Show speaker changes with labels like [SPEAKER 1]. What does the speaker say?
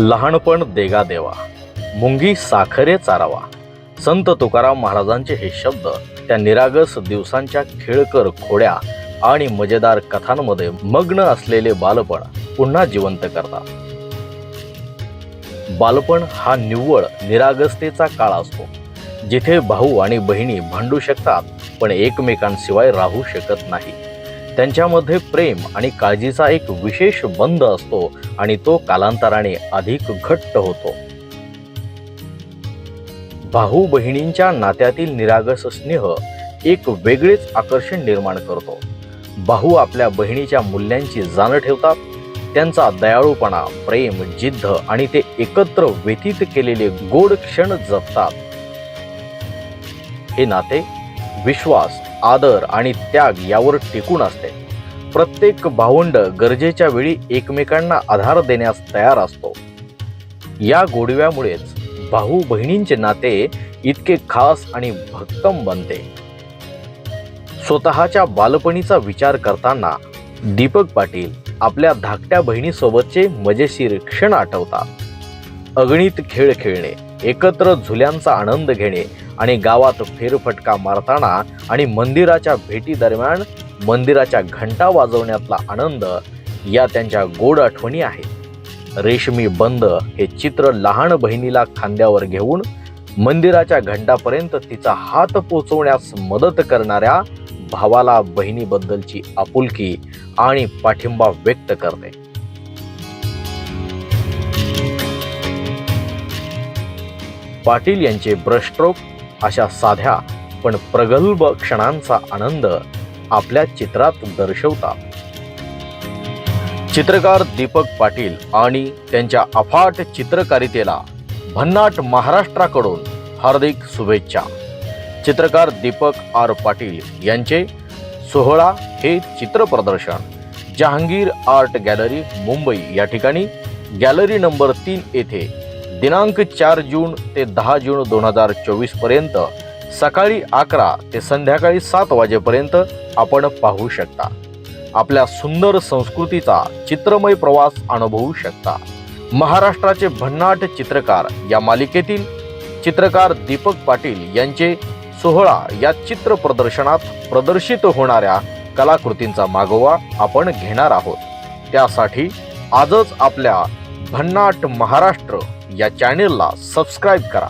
[SPEAKER 1] लहानपण देगा देवा. मुंगी साखरे चारावा. संत तुकाराम महाराजांचे हे शब्द त्या निरागस दिवसांच्या खेळकर खोड्या आणि मजेदार कथांमध्ये मग्न असलेले बालपण पुन्हा जिवंत करतात. बालपण हा निव्वळ निरागसतेचा काळ असतो. जिथे भाऊ आणि बहिणी भांडू शकतात पण एकमेकांशिवाय राहू शकत नाही. त्यांच्यामध्ये प्रेम आणि काळजीचा एक विशेष बंध असतो आणि तो कालांतराने अधिक घट्ट होतो. भाऊ बहिणींच्या नात्यातील निरागस स्नेह एक वेगळेच आकर्षण निर्माण करतो. भाऊ आपल्या बहिणीच्या मूल्यांची जाणं ठेवतात. त्यांचा दयाळूपणा प्रेम जिद्द आणि ते एकत्र व्यतीत केलेले गोड क्षण जपतात. हे नाते विश्वास आदर आणि त्याग यावर टिकून असते. प्रत्येक भावंड गरजेच्या वेळी एकमेकांना आधार देण्यास तयार असतो. या गोडव्यामुळेच भाऊ बहिणींचे नाते इतके खास आणि भक्कम बनते. स्वतःच्या बालपणीचा विचार करताना दीपक पाटील आपल्या धाकट्या बहिणीसोबतचे मजेशीर क्षण आठवतात. अगणित खेळ खेळणे एकत्र झुल्यांचा आनंद घेणे आणि गावात फेरफटका मारताना आणि मंदिराच्या भेटी दरम्यान मंदिराच्या घंटा वाजवण्यातला आनंद या त्यांच्या गोड आठवणी आहेत. रेशमी बंद हे चित्र लहान बहिणीला खांद्यावर घेऊन मंदिराच्या घंटापर्यंत तिचा हात पोचवण्यास मदत करणाऱ्या भावाला बहिणीबद्दलची आपुलकी आणि पाठिंबा व्यक्त करते. पाटील यांचे ब्रशस्ट्रोक अशा साध्या पण प्रगल्भ क्षणांचा आनंद आपल्या चित्रात दर्शवतात चित्रकार दीपक पाटील आणि त्यांच्या अफाट चित्रकारितेला भन्नाट महाराष्ट्राकडून हार्दिक शुभेच्छा. चित्रकार दीपक आर पाटील यांचे सोहळा हे चित्र प्रदर्शन जहांगीर आर्ट गॅलरी मुंबई या ठिकाणी. गॅलरी नंबर तीन येथे दिनांक चार जून ते दहा जून दोन हजार चोवीसपर्यंत सकाळी अकरा ते संध्याकाळी सात वाजेपर्यंत आपण पाहू शकता. आपल्या सुंदर संस्कृतीचा चित्रमय प्रवास अनुभवू शकता. महाराष्ट्राचे भन्नाट चित्रकार या मालिकेतील चित्रकार दीपक पाटील यांचे सोहळा या चित्र प्रदर्शनात प्रदर्शित होणाऱ्या कलाकृतींचा मागोवा आपण घेणार आहोत. त्यासाठी आजच आपल्या भन्नाट महाराष्ट्र या चॅनेलला सबस्क्राईब करा.